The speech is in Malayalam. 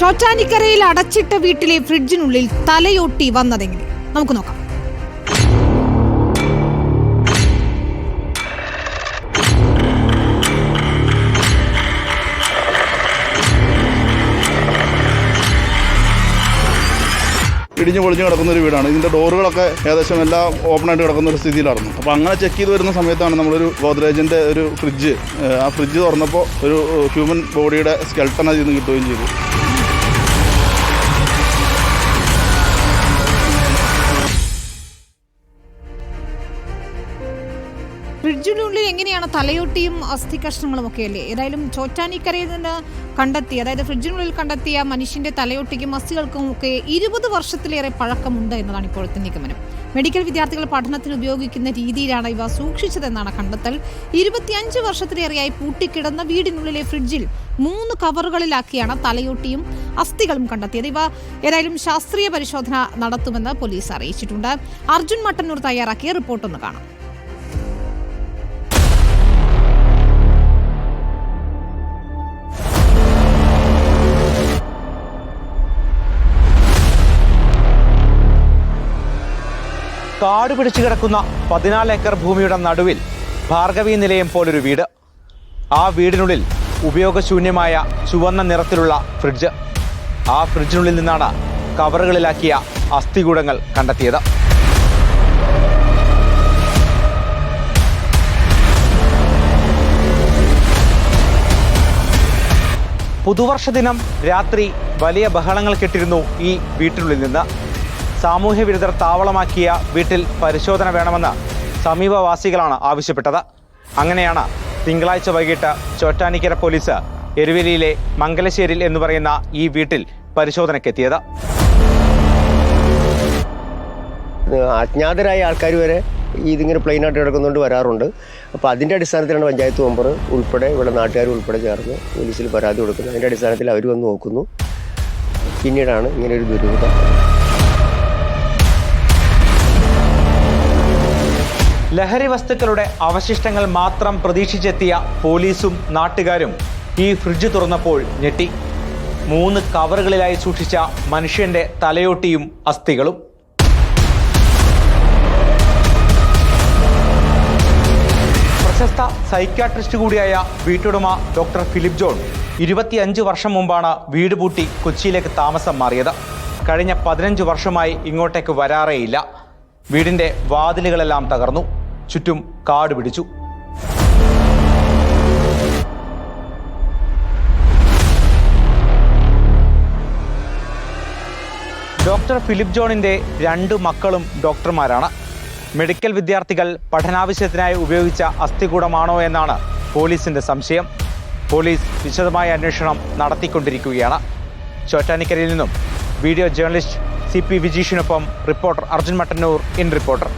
ചോറ്റാനിക്കരയിൽ അടച്ചിട്ട വീട്ടിലെ ഫ്രിഡ്ജിനുള്ളിൽ തലയൊട്ടി വന്നതെങ്ങനെ? നമുക്ക് നോക്കാം. ഇടിഞ്ഞു പൊളിഞ്ഞു കിടക്കുന്ന ഒരു വീടാണ്. ഇതിന്റെ ഡോറുകളൊക്കെ ഏകദേശം എല്ലാം ഓപ്പൺ ആയിട്ട് കിടക്കുന്ന ഒരു സ്ഥിതിയിലായിരുന്നു. അപ്പോൾ അങ്ങനെ ചെക്ക് ചെയ്ത് വരുന്ന സമയത്താണ് നമ്മളൊരു ഗോദ്രേജിന്റെ ഒരു ഫ്രിഡ്ജ് ആ ഫ്രിഡ്ജ് തുറന്നപ്പോൾ ഒരു ഹ്യൂമൻ ബോഡിയുടെ സ്കെൽട്ടൺ അതിൽ നിന്ന് കിട്ടുകയും ചെയ്തു. ഫ്രിഡ്ജിനുള്ളിൽ എങ്ങനെയാണ് തലയോട്ടിയും അസ്ഥി കഷ്ണങ്ങളും ഒക്കെ അല്ലേ? ഏതായാലും ചോറ്റാനിക്കരയിൽ നിന്ന് കണ്ടെത്തി അതായത് ഫ്രിഡ്ജിനുള്ളിൽ കണ്ടെത്തിയ മനുഷ്യന്റെ തലയോട്ടിക്കും അസ്ഥികൾക്കും ഒക്കെ ഇരുപത് വർഷത്തിലേറെ പഴക്കമുണ്ട് എന്നതാണ് ഇപ്പോഴത്തെ നിഗമനം. മെഡിക്കൽ വിദ്യാർത്ഥികൾ പഠനത്തിന് ഉപയോഗിക്കുന്ന രീതിയിലാണ് ഇവ സൂക്ഷിച്ചതെന്നാണ് കണ്ടെത്തൽ. ഇരുപത്തിയഞ്ച് വർഷത്തിലേറെയായി പൂട്ടിക്കിടന്ന വീടിനുള്ളിലെ ഫ്രിഡ്ജിൽ മൂന്ന് കവറുകളിലാക്കിയാണ് തലയോട്ടിയും അസ്ഥികളും കണ്ടെത്തിയത്. ഇവ ഏതായാലും ശാസ്ത്രീയ പരിശോധന നടത്തുമെന്ന് പോലീസ് അറിയിച്ചിട്ടുണ്ട്. അർജുൻ മട്ടന്നൂർ തയ്യാറാക്കിയ റിപ്പോർട്ടൊന്ന് കാണാം. കാട് പിടിച്ചു കിടക്കുന്ന പതിനാല് ഏക്കർ ഭൂമിയുടെ നടുവിൽ ഭാർഗവി നിലയം പോലൊരു വീട്. ആ വീടിനുള്ളിൽ ഉപയോഗശൂന്യമായ ചുവന്ന നിറത്തിലുള്ള ഫ്രിഡ്ജ്. ആ ഫ്രിഡ്ജിനുള്ളിൽ നിന്നാണ് കവറുകളിലാക്കിയ അസ്ഥികൂടങ്ങൾ കണ്ടെത്തിയത്. പുതുവർഷ ദിനം രാത്രി വലിയ ബഹളങ്ങൾ കെട്ടിരുന്നു ഈ വീട്ടിനുള്ളിൽ നിന്ന്. സാമൂഹ്യ വിരുദ്ധർ താവളമാക്കിയ വീട്ടിൽ പരിശോധന വേണമെന്ന് സമീപവാസികളാണ് ആവശ്യപ്പെട്ടത്. അങ്ങനെയാണ് തിങ്കളാഴ്ച വൈകിട്ട് ചോറ്റാനിക്കര പോലീസ് എരുവേലിയിലെ മംഗലശ്ശേരിൽ എന്ന് പറയുന്ന ഈ വീട്ടിൽ പരിശോധനയ്ക്കെത്തിയത്. അജ്ഞാതരായ ആൾക്കാർ വരെ ഇതിങ്ങനെ പ്ലെയിൻ ആയിട്ട് കിടക്കുന്നതുകൊണ്ട് വരാറുണ്ട്. അപ്പോൾ അതിന്റെ അടിസ്ഥാനത്തിലാണ് പഞ്ചായത്ത് മെമ്പർ ഉൾപ്പെടെ ഇവിടെ നാട്ടുകാർ ഉൾപ്പെടെ ചേർന്ന് പോലീസിൽ പരാതി കൊടുക്കുന്നത്. അതിന്റെ അടിസ്ഥാനത്തിൽ അവർ വന്ന് നോക്കുന്നു. പിന്നീടാണ് ഇങ്ങനെ ഒരു ദുരൂഹത. ലഹരി വസ്തുക്കളുടെ അവശിഷ്ടങ്ങൾ മാത്രം പ്രതീക്ഷിച്ചെത്തിയ പോലീസും നാട്ടുകാരും ഈ ഫ്രിഡ്ജ് തുറന്നപ്പോൾ ഞെട്ടി. മൂന്ന് കവറുകളിലായി സൂക്ഷിച്ച മനുഷ്യന്റെ തലയോട്ടിയും അസ്ഥികളും. പ്രശസ്ത സൈക്യാട്രിസ്റ്റ് കൂടിയായ വീട്ടുടമ ഡോക്ടർ ഫിലിപ്പ് ജോൺ ഇരുപത്തിയഞ്ച് വർഷം മുമ്പാണ് വീട് പൂട്ടി കൊച്ചിയിലേക്ക് താമസം മാറിയത്. കഴിഞ്ഞ പതിനഞ്ച് വർഷമായി ഇങ്ങോട്ടേക്ക് വരാറേയില്ല. വീടിന്റെ വാതിലുകളെല്ലാം തകർന്നു. ചുറ്റും കാട് പിടിച്ചു. ഡോക്ടർ ഫിലിപ്പ് ജോണിന്റെ രണ്ട് മക്കളും ഡോക്ടർമാരാണ്. മെഡിക്കൽ വിദ്യാർത്ഥികൾ പഠനാവശ്യത്തിനായി ഉപയോഗിച്ച അസ്ഥികൂടമാണോ എന്നാണ് പോലീസിന്റെ സംശയം. പോലീസ് വിശദമായ അന്വേഷണം നടത്തിക്കൊണ്ടിരിക്കുകയാണ്. ചോറ്റാനിക്കരയിൽ നിന്നും video journalist C P വിജീഷിനൊപ്പം reporter Arjun Mattannur in reporter.